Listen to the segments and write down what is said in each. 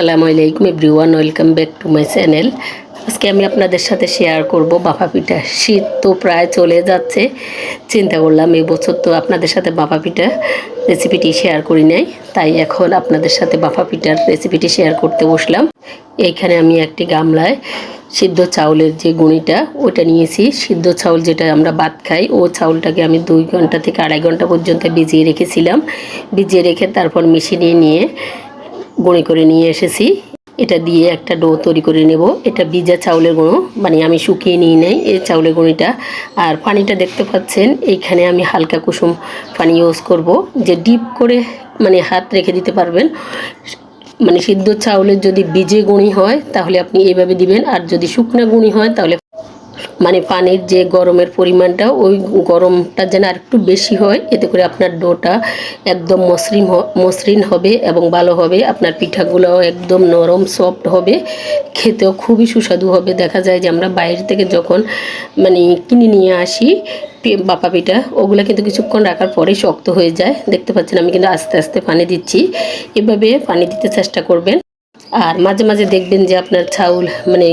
আসসালামু আলাইকুম everyone, welcome back to my channel. আজকে আমি আপনাদের সাথে শেয়ার করব বাফা পিঠা। শীত তো প্রায় চলে যাচ্ছে, চিন্তা করলাম এই বছর তো আপনাদের সাথে বাফা পিঠা রেসিপিটি শেয়ার করি নাই, তাই এখন আপনাদের সাথে বাফা পিঠার রেসিপিটি শেয়ার করতে বসলাম। এইখানে আমি একটি গামলায় সিদ্ধ চাউলের যে গুঁড়িটা, ওটা নিয়েছি। সিদ্ধ চাউল যেটা আমরা ভাত খাই, ও চাউলটাকে আমি দুই ঘণ্টা থেকে আড়াই ঘণ্টা পর্যন্ত ভিজিয়ে রেখেছিলাম। ভিজিয়ে রেখে তারপর মেশিনে নিয়ে গুঁড়ি করে নিয়ে এসেছি। এটা দিয়ে একটা ডো তৈরি করে নেব। এটা ভিজা চাউলের গুঁড়ো মানে আমি শুকিয়ে নিয়ে নেই এই চাউলের গুঁড়িটা। আর পানিটা দেখতে পাচ্ছেন, এইখানে আমি হালকা কুসুম পানি ইউজ করব, যে ডিপ করে মানে হাত রেখে দিতে পারবেন। মানে সিদ্ধ চাউলের যদি ভিজে গুঁড়ি হয়, তাহলে আপনি এইভাবে দিবেন। আর যদি শুকনো গুঁড়ি হয়, তাহলে মানে পানির যে গরমের পরিমাণটা, ওই গরমটা যেন আর একটু বেশি হয়, এতে করে আপনার ডোটা একদম মসৃণ মসৃণ হবে এবং ভালো হবে। আপনার পিঠাগুলোও একদম নরম, সফট হবে। খেতেও খুবই সুস্বাদু হবে। দেখা যায় যে আমরা বাইরে থেকে যখন মানে কিনে নিয়ে আসি বাপা পিঠা, ওগুলো কিন্তু কিছুক্ষণ রাখার পরে শক্ত হয়ে যায়। দেখতে পাচ্ছেন আমি কিন্তু আস্তে আস্তে পানি দিচ্ছি। এভাবে পানি দিতে চেষ্টা করবেন। আর মাঝে মাঝে দেখবেন যে আপনার চাউল মানে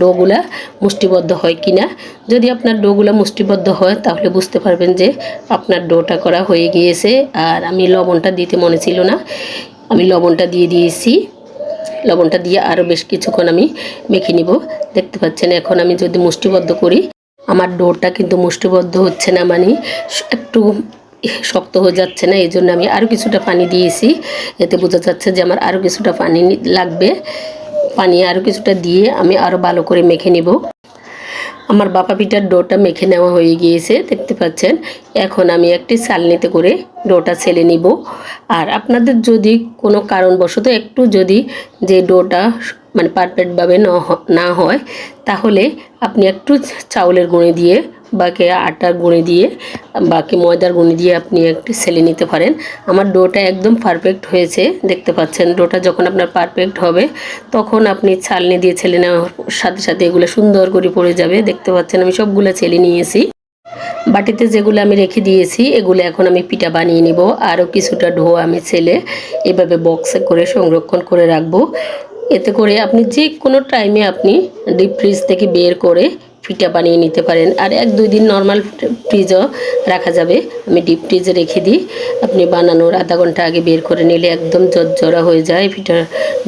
ডোগুলা মুষ্টিবদ্ধ হয় কিনা। যদি আপনার ডোগুলা মুষ্টিবদ্ধ হয়, তাহলে বুঝতে পারবেন যে আপনার ডোটা করা হয়ে গিয়েছে। আর আমি লবণটা দিতে মনে ছিল না। আমি লবণটা দিয়ে দিয়েছি। লবণটা দিয়ে আরও বেশ কিছুক্ষণ আমি মেখে নিব। দেখতে পাচ্ছেন, এখন আমি যদি মুষ্টিবদ্ধ করি, আমার ডোরটা কিন্তু মুষ্টিবদ্ধ হচ্ছে না মানে একটু শক্ত হয়ে যাচ্ছে না এই জন্য আমি আরও কিছুটা পানি দিয়েছি। এতে বোঝা যাচ্ছে যে আমার আরও কিছুটা পানি লাগবে। পানি আরও কিছুটা দিয়ে আমি আরও ভালো করে মেখে নেব। আমার বাপা পিঠার ডোটা মেখে নেওয়া হয়ে গিয়েছে, দেখতে পাচ্ছেন? এখন আমি একটি চালনিতে করে ডোটা ছেলে নিব। আর আপনাদের যদি কোনো কারণবশত একটু যদি যে ডোটা মানে পারফেক্টভাবে না হয়, তাহলে আপনি একটু চাউলের গুঁড়ে দিয়ে বাকি আটার গুঁড়ি দিয়ে, বাকি ময়দার গুঁড়ি দিয়ে আপনি একটু ছেলে নিতে পারেন। আমার ডোটা একদম পারফেক্ট হয়েছে, দেখতে পাচ্ছেন। ডোটা যখন আপনার পারফেক্ট হবে, তখন আপনি ছালনি দিয়ে ছেলে নেওয়ার সাথে সাথে এগুলো সুন্দর করে পড়ে যাবে। দেখতে পাচ্ছেন, আমি সবগুলো ছেলে নিয়েছি। বাটিতে যেগুলো আমি রেখে দিয়েছি, এগুলো এখন আমি পিঠা বানিয়ে নিব। আরও কিছুটা ঢো আমি ছেলে এভাবে বক্সে করে সংরক্ষণ করে রাখব। এতে করে আপনি যে কোনো টাইমে আপনি ডিপ ফ্রিজ থেকে বের করে পিঠা বানিয়ে নিতে পারেন। আর এক দুই দিন নর্মাল ফ্রিজও রাখা যাবে। আমি ডিপ ফ্রিজে রেখে দিই। আপনি বানানোর আধা ঘণ্টা আগে বের করে নিলে একদম জর্জরা হয়ে যায় পিঠার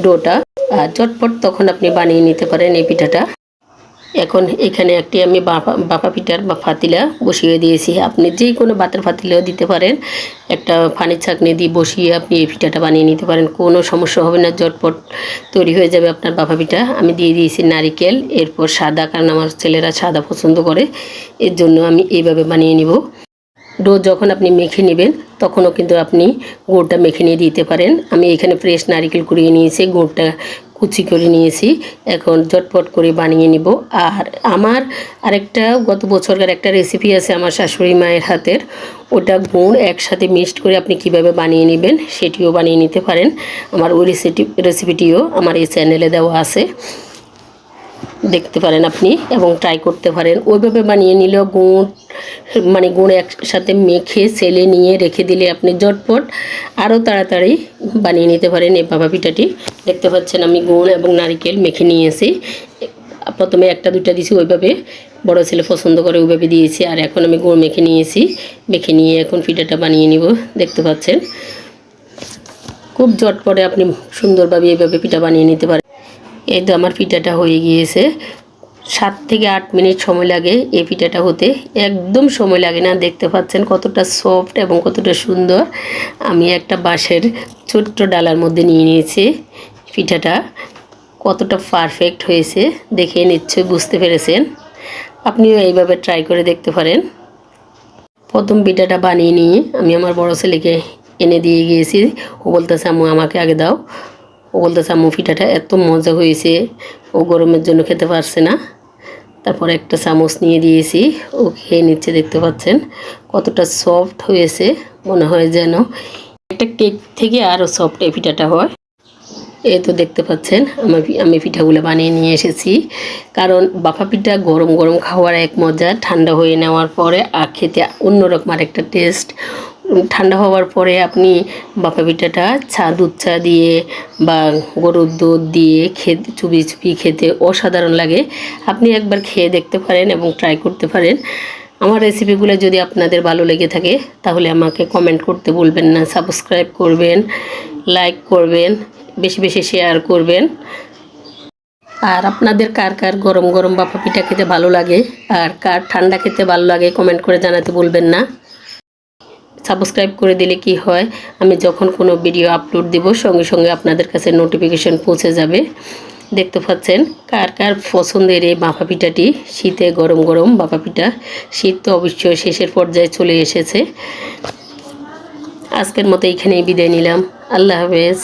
ডোটা আর চটপট তখন আপনি বানিয়ে নিতে পারেন এই পিঠাটা। এখন এখানে একটি আমি বাপা পিঠার বা ফাতিলা বসিয়ে দিয়েছি। আপনি যে কোনো বাতের ফাতিলাও দিতে পারেন। একটা ফানির ছাঁকনি দিয়ে বসিয়ে আপনি এই পিঠাটা বানিয়ে নিতে পারেন। কোনো সমস্যা হবে না জটপট তৈরি হয়ে যাবে আপনার বাপা পিঠা। আমি দিয়ে দিয়েছি নারিকেল, এরপর সাদা, কারণ আমার ছেলেরা সাদা পছন্দ করে, এর জন্য আমি এইভাবে বানিয়ে নিব। ডো যখন আপনি মেখে নেবেন, তখনও কিন্তু আপনি গুড়টা মেখে নিয়ে দিতে পারেন। আমি এখানে ফ্রেশ নারকেল কুড়িয়ে নিয়েছি। গুড়টা কুচি করে নিয়েছি। এখন ঝটপট করে বানিয়ে নিব। আর আমার আরেকটা গত বছরকার একটা রেসিপি আছে আমার শাশুড়ি মায়ের হাতের। ওটা গুড় একসাথে মিক্সড করে আপনি কীভাবে বানিয়ে নেবেন সেটিও বানিয়ে নিতে পারেন। আমার ওই রেসিপি রেসিপিটিও আমার এই চ্যানেলে দেওয়া আছে। দেখতে পারেন আপনি এবং ট্রাই করতে পারেন। ওইভাবে বানিয়ে নিলেও গুড় মানে গুড় একসাথে মেখে, সেলে নিয়ে রেখে দিলে আপনি জটপট আরও তাড়াতাড়ি বানিয়ে নিতে পারেন এই বাবা পিঠাটি। দেখতে পাচ্ছেন আমি গুড় এবং নারকেল মেখে নিয়েছি। প্রথমে একটা, দুইটা দিয়েছি ওইভাবে। বড় ছেলে পছন্দ করে ওইভাবে দিয়েছি। আর এখন আমি গুড় মেখে নিয়েছি। মেখে নিয়ে এখন পিঠাটা বানিয়ে নিব। দেখতে পাচ্ছেন। খুব জটপটে আপনি সুন্দরভাবে এইভাবে পিঠা বানিয়ে নিতে পারেন। এই তো আমার পিঠাটা হয়ে গিয়েছে। সাত থেকে আট মিনিট সময় লাগে এই পিঠাটা হতে। একদম সময় লাগে না, দেখতে পাচ্ছেন কতটা সফট এবং কতটা সুন্দর। আমি একটা বাঁশের ছোট্ট ডালার মধ্যে নিয়ে নিয়েছি পিঠাটা। কতটা পারফেক্ট হয়েছে, দেখে নিশ্চয়ই বুঝতে পেরেছেন। আপনিও এইভাবে ট্রাই করে দেখতে পারেন। প্রথম পিঠাটা বানিয়ে নিয়ে আমি আমার বড় ছেলেকে এনে দিয়ে গিয়েছি। ও বলতেছে, আম্মু, আমাকে আগে দাও। ও বলতেছে, আম্মু, পিঠাটা এত মজা হয়েছে। ও গরমের জন্য খেতে পারছে না। তারপর একটা চামচ নিয়ে দিয়েছি। ও খেয়ে নিচ্ছে, দেখতে পাচ্ছেন কতটা সফট হয়েছে। মনে হয় যেন একটা কেক থেকে আরও সফট এই পিঠাটা হয়। এই তো দেখতে পাচ্ছেন, আমি আমি পিঠাগুলো বানিয়ে নিয়ে এসেছি। কারণ বাফা পিঠা গরম গরম খাওয়ার এক মজা, ঠান্ডা হয়ে নেওয়ার পরে আর খেতে অন্যরকম আর একটা টেস্ট। ঠান্ডা হওয়ার পরে আপনি বাপা পিঠাটা চা, দুধ চা দিয়ে বা গরুর দুধ দিয়ে খেতে চুপি চুপি খেতে অসাধারণ লাগে। আপনি একবার খেয়ে দেখতে পারেন এবং ট্রাই করতে পারেন। আমার রেসিপিগুলো যদি আপনাদের ভালো লেগে থাকে, তাহলে আমাকে কমেন্ট করতে বলবেন না। সাবস্ক্রাইব করবেন লাইক করবেন, বেশি বেশি শেয়ার করবেন। আর আপনাদের কার কার গরম গরম বাপা পিঠা খেতে ভালো লাগে, আর কার ঠান্ডা খেতে ভালো লাগে কমেন্ট করে জানাতে বলবেন না। সাবস্ক্রাইব করে দিলে কি হয়? আমি যখন কোনো ভিডিও আপলোড দেবো, সঙ্গে সঙ্গে আপনাদের কাছে নোটিফিকেশন পৌঁছে যাবে। দেখতে পাচ্ছেন, কার কার পছন্দের এই বাফা পিঠাটি? শীতে গরম গরম বাফা পিঠা। শীত তো অবশ্যই শেষের পর্যায়ে চলে এসেছে। আজকের মতো এইখানেই বিদায় নিলাম। আল্লাহ হাফেজ।